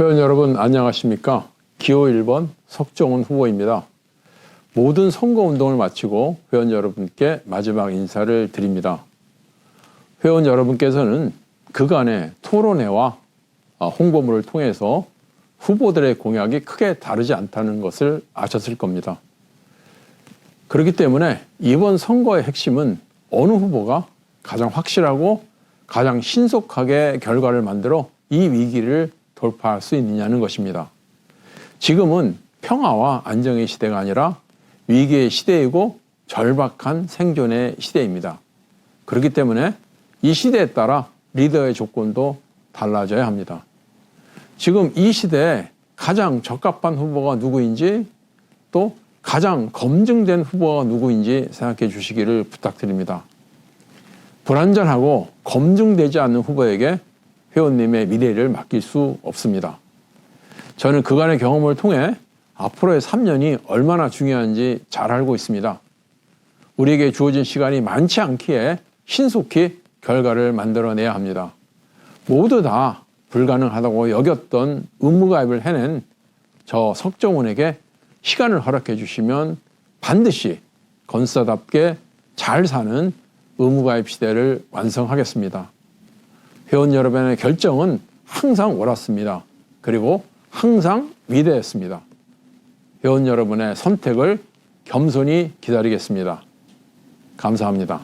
회원 여러분 안녕하십니까? 기호 1번 석정훈 후보입니다. 모든 선거 운동을 마치고 회원 여러분께 마지막 인사를 드립니다. 회원 여러분께서는 그간의 토론회와 아, 홍보물을 통해서 후보들의 공약이 크게 다르지 않다는 것을 아셨을 겁니다. 그렇기 때문에 이번 선거의 핵심은 어느 후보가 가장 확실하고 가장 신속하게 결과를 만들어 이 위기를 돌파할 수 있느냐는 것입니다. 지금은 평화와 안정의 시대가 아니라 위기의 시대이고 절박한 생존의 시대입니다. 그렇기 때문에 이 시대에 따라 리더의 조건도 달라져야 합니다. 지금 이 시대에 가장 적합한 후보가 누구인지 또 가장 검증된 후보가 누구인지 생각해 주시기를 부탁드립니다. 불완전하고 검증되지 않는 후보에게 회원님의 미래를 맡길 수 없습니다. 저는 그간의 경험을 통해 앞으로의 3년이 얼마나 중요한지 잘 알고 있습니다. 우리에게 주어진 시간이 많지 않기에 신속히 결과를 만들어내야 합니다. 모두 다 불가능하다고 여겼던 의무가입을 해낸 저 석정훈에게 시간을 허락해 주시면 반드시 건사답게 잘 사는 의무가입 시대를 완성하겠습니다. 회원 여러분의 결정은 항상 옳았습니다. 그리고 항상 위대했습니다. 회원 여러분의 선택을 겸손히 기다리겠습니다. 감사합니다.